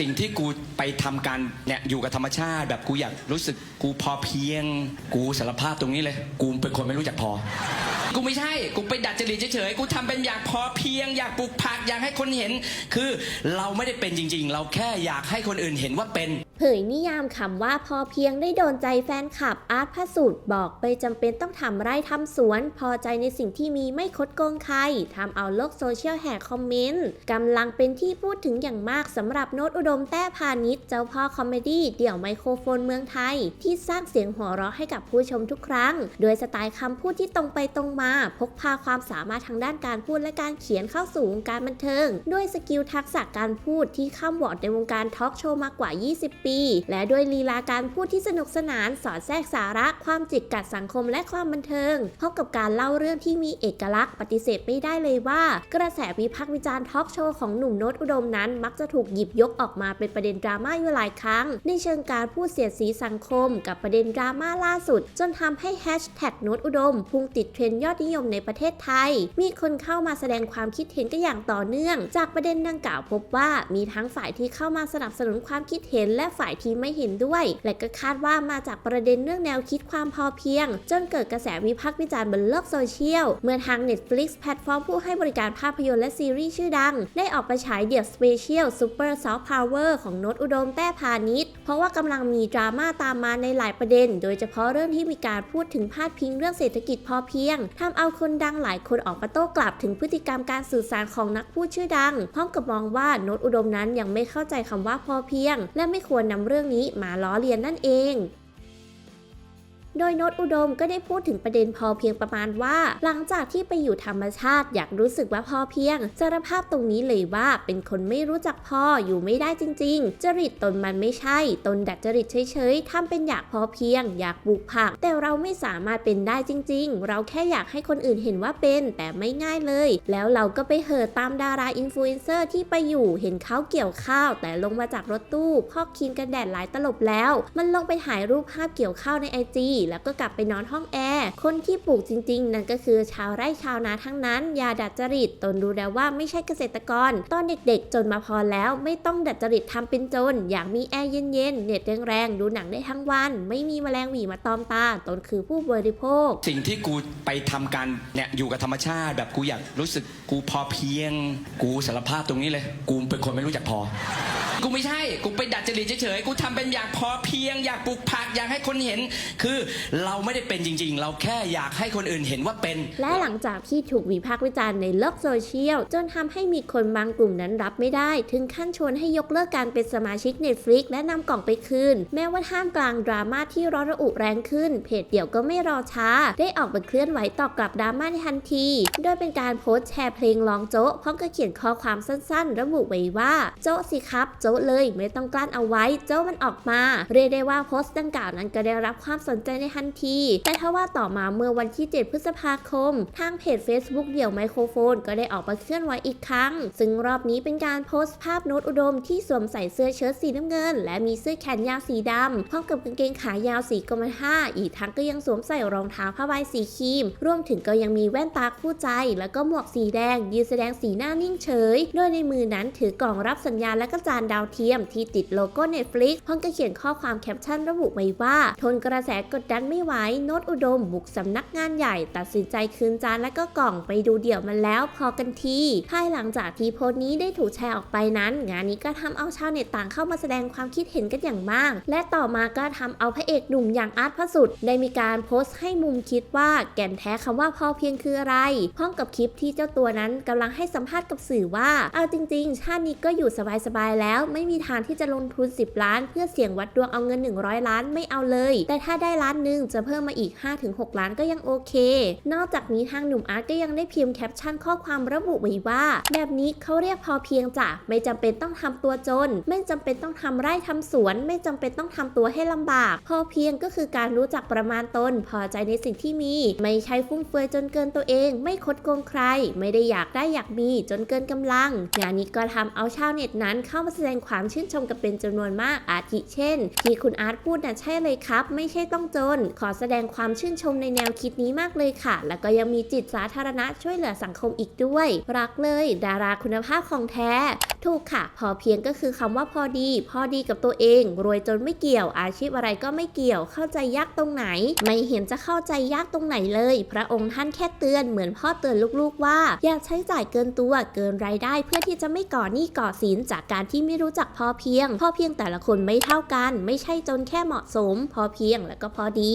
สิ่งที่กูไปทำการเนี่ยอยู่กับธรรมชาติแบบกูอยากรู้สึกกูพอเพียง กูสารภาพตรงนี้เลย กูเป็นคนไม่รู้จักพอ กูไม่ใช่ กูไปดัดจริตเฉยๆกูทำเป็นอยากพอเพียง อยากปลูกผักอยากให้คนเห็น คือเราไม่ได้เป็นจริง ๆ เราแค่อยากให้คนอื่นเห็นว่าเป็น เผยนิยามคำว่าพอเพียงได้โดนใจแฟนคลับอาร์ตพระสูตรบอกไปจำเป็นต้องทำไร่ทำสวน พอใจในสิ่งที่มีไม่คดโกงใครทำเอาโลกโซเชียลแห่คอมเมนต์กำลังเป็นที่พูดถึงอย่างมากสำหรับโน้ตอุดมแต้พาณิชย์เจ้าพ่อคอมเมดี้เดี่ยวไมโครโฟนเมืองไทย ที่สร้างเสียงหัวเราะให้กับผู้ชมทุกครั้ง โดยสไตล์คำพูดที่ตรงไปตรงมา พกพาความสามารถทางด้านการพูดและการเขียนเข้าสู่วงการบันเทิง ด้วยสกิลทักษะการพูดที่ข้ามวอร์ดในวงการทอล์กโชว์มากกว่า 20ปี และด้วยลีลาการพูดที่สนุกสนานสอดแทรกสาระ ความจิกกัดสังคมและความบันเทิงพร้อมกับการเล่าเรื่องที่มีเอกลักษณ์ปฏิเสธไม่ได้เลยว่า กระแสวิพากษ์วิจารณ์ทอล์กโชว์ของหนุ่มโน้ตอุดมนั้น มักจะถูกหยิบยกออกมาเป็นประเด็นดราม่าอยู่หลายครั้ง ในเชิงการพูดเสียดสีสังคม กับประเด็นดราม่าล่าสุด จนทำให้แฮชแท็กโน้ตอุดมพุ่งติดเทรนด์ยอดนิยมในประเทศไทย มีคนเข้ามาแสดงความคิดเห็นกันอย่างต่อเนื่อง จากประเด็นดังกล่าวพบว่ามีทั้งฝ่ายที่เข้ามาสนับสนุนความคิดเห็นและฝ่ายที่ไม่เห็นด้วย และก็คาดว่ามาจากประเด็นเรื่องแนวคิดความพอเพียง จนเกิดกระแสวิพากษ์วิจารณ์บนโลกโซเชียล เมื่อทาง Netflix แพลตฟอร์มผู้ให้บริการภาพยนตร์และซีรีส์ชื่อดัง ได้ออกไปฉายเดี่ยวสเปเชียลซูเปอร์ซอฟต์พาวเวอร์ของโนตอุดมแต้พาณิชย์เพราะว่ากำลังมีดราม่าตามมาในหลายประเด็น โดยเฉพาะเรื่องที่มีการพูดถึงพาดพิงเรื่องเศรษฐกิจพอเพียงทำเอาคนดังหลายคนออกมาโต้กลับถึงพฤติกรรมการสื่อสารของนักพูดชื่อดังพร้อมกับมองว่าโนตอุดมนั้นยังไม่เข้าใจคำว่าพอเพียง และไม่ควรนำเรื่องนี้มาล้อเลียนนั่นเอง โดยโนตอุดมก็ได้พูดถึงประเด็นพอเพียงประมาณว่า หลังจากที่ไปอยู่ธรรมชาติอยากรู้สึกว่าพอเพียงสารภาพตรงนี้เลยว่าเป็นคนไม่รู้จักพออยู่ไม่ได้จริง ๆ จริตตนมันไม่ใช่ ตนดัดจริตเฉยๆทำเป็นอยากพอเพียง อยากปลูกผัก แต่เราไม่สามารถเป็นได้จริง ๆ เราแค่อยากให้คนอื่นเห็นว่าเป็น แต่ไม่ง่ายเลย แล้วเราก็ไปเห่อตามดาราอินฟลูเอนเซอร์ที่ไปอยู่เห็นเขาเกี่ยวข้าว แต่ลงมาจากรถตู้พอกครีมกันแดดหลายตลบแล้ว มันลงไปถ่ายรูปภาพเกี่ยวข้าวในไอจีแล้วก็กลับไปนอนห้องแอร์คนที่ปลูกจริง ๆ นั่นก็คือชาวไร่ชาวนาทั้งนั้น อย่าดัดจริตตนรู้แล้วว่าไม่ใช่เกษตรกร ตอนเด็กๆ จนมาพอแล้ว ไม่ต้องดัดจริตทำเป็นจน อยากมีแอร์เย็นๆเน็ตแรงๆดูหนังได้ทั้งวัน ไม่มีแมลงหวีมาตอมตาตนคือผู้บริโภค สิ่งที่กูไปทำการเนี่ยอยู่กับธรรมชาติ แบบกูอยากรู้สึกกูพอเพียง กูสารภาพตรงนี้เลย กูเป็นคนไม่รู้จักพอ กูไม่ใช่ กูไปดัดจริตเฉยๆ กูทำเป็นอยากพอเพียง อยากปลูกผักอยากให้คนเห็น คือเราไม่ได้เป็นจริง ๆ เราแค่อยากให้คนอื่นเห็นว่าเป็น และหลังจากที่ถูกวิพากษ์วิจารณ์ในโลกโซเชียล จนทำให้มีคนบางกลุ่มนั้นรับไม่ได้ ถึงขั้นชวนให้ยกเลิกการเป็นสมาชิก Netflix และนำกล่องไปคืน แม้ว่าท่ามกลางดราม่าที่ร้อนระอุแรงขึ้น เพจเดี่ยวก็ไม่รอช้า ได้ออกมาเคลื่อนไหวตอบกลับดราม่าในทันที โดยเป็นการโพสต์แชร์เพลงลองโจ๊ะพร้อมกับเขียนข้อความสั้นๆ ระบุไว้ว่า โจ๊ะสิครับโจ๊ะเลยไม่ต้องกลั้นเอาไว้โจ๊ะมันออกมา เรียกได้ว่าโพสต์ดังกล่าวนั้นก็ได้รับความสนใจในทันที แต่ถ้าว่าต่อมาเมื่อวันที่ 7 พฤษภาคม ทางเพจ Facebook เดี่ยวไมโครโฟน ก็ได้ออกมาเคลื่อนไหวอีกครั้ง ซึ่งรอบนี้เป็นการโพสต์ภาพโน้ตอุดมที่สวมใส่เสื้อเชิ้ตสีน้ำเงิน และมีเสื้อแขนยาวสีดำพร้อมกับกางเกงขายาวสีกรมท่าอีกทั้งก็ยังสวมใส่รองเท้าผ้าใบสีครีม รวมถึงก็ยังมีแว่นตาคู่ใจ แล้วก็หมวกสีแดงยืนแสดงสีหน้านิ่งเฉย โดยในมือนั้นถือกล่องรับสัญญาณและก็จานดาวเทียมที่ติดโลโก้ Netflix พร้อมกับเขียนข้อความแคปชั่นระบุไว้ว่า ทนกระแสกดดันไม่ไหวโนตอุดม บุกสำนักงานใหญ่ ตัดสินใจคืนจานและก็กล่องไปดูเดี่ยวมันแล้วพอกันทีภายหลังจากที่โพสต์นี้ได้ถูกแชร์ออกไปนั้น งานนี้ก็ทำเอาชาวเน็ตต่างเข้ามาแสดงความคิดเห็นกันอย่างมาก และต่อมาก็ทำเอาพระเอกหนุ่มอย่างอาร์ตพระสุดได้มีการโพสต์ให้มุมคิดว่าแก่นแท้คำว่าพอเพียงคืออะไร พร้อมกับคลิปที่เจ้าตัวนั้นกำลังให้สัมภาษณ์กับสื่อว่า เอาจริง ๆ ชาตินี้ก็อยู่สบายๆแล้วไม่มีทางที่จะลงทุน 10 ล้าน เพื่อเสี่ยงวัดดวงเอาเงิน 100 ล้านไม่เอาเลย แต่ถ้าได้ล้านหนึ่งจะเพิ่มมาอีก 5-6 ล้านก็ยังโอเค นอกจากนี้ทางหนุ่มอาร์ตก็ยังได้พิมพ์แคปชั่นข้อความระบุไว้ว่า แบบนี้เขาเรียกพอเพียงจ้ะไม่จำเป็นต้องทำตัวจน ไม่จำเป็นต้องทำไร่ทำสวน ไม่จำเป็นต้องทำตัวให้ลำบาก พอเพียงก็คือการรู้จักประมาณตน พอใจในสิ่งที่มี ไม่ใช่ฟุ่มเฟือยจนเกินตัวเอง ไม่คดโกงใคร ไม่ได้อยากได้อยากมีจนเกินกำลังงานนี้ก็ทำเอาชาวเน็ตนั้นเข้ามาแสดงงความชื่นชมกันเป็นจำนวนมากอาทิเช่น ที่คุณอาร์ตพูดนะใช่เลยครับ ไม่ใช่ต้องจน ขอแสดงความชื่นชมในแนวคิดนี้มากเลยค่ะ แล้วก็ยังมีจิตสาธารณะช่วยเหลือสังคมอีกด้วย รักเลย ดาราคุณภาพของแท้ ถูกค่ะ พอเพียงก็คือคำว่าพอดี พอดีกับตัวเอง รวยจนไม่เกี่ยว อาชีพอะไรก็ไม่เกี่ยว เข้าใจยากตรงไหน ไม่เห็นจะเข้าใจยากตรงไหนเลย พระองค์ท่านแค่เตือนเหมือนพ่อเตือนลูกๆว่า อย่าใช้จ่ายเกินตัวเกินรายได้เพื่อที่จะไม่ก่อหนี้ก่อสินจากการที่ไม่รูู้้จักพอเพียง พอเพียงแต่ละคนไม่เท่ากัน ไม่ใช่จนแค่เหมาะสม พอเพียงแล้วก็พอดี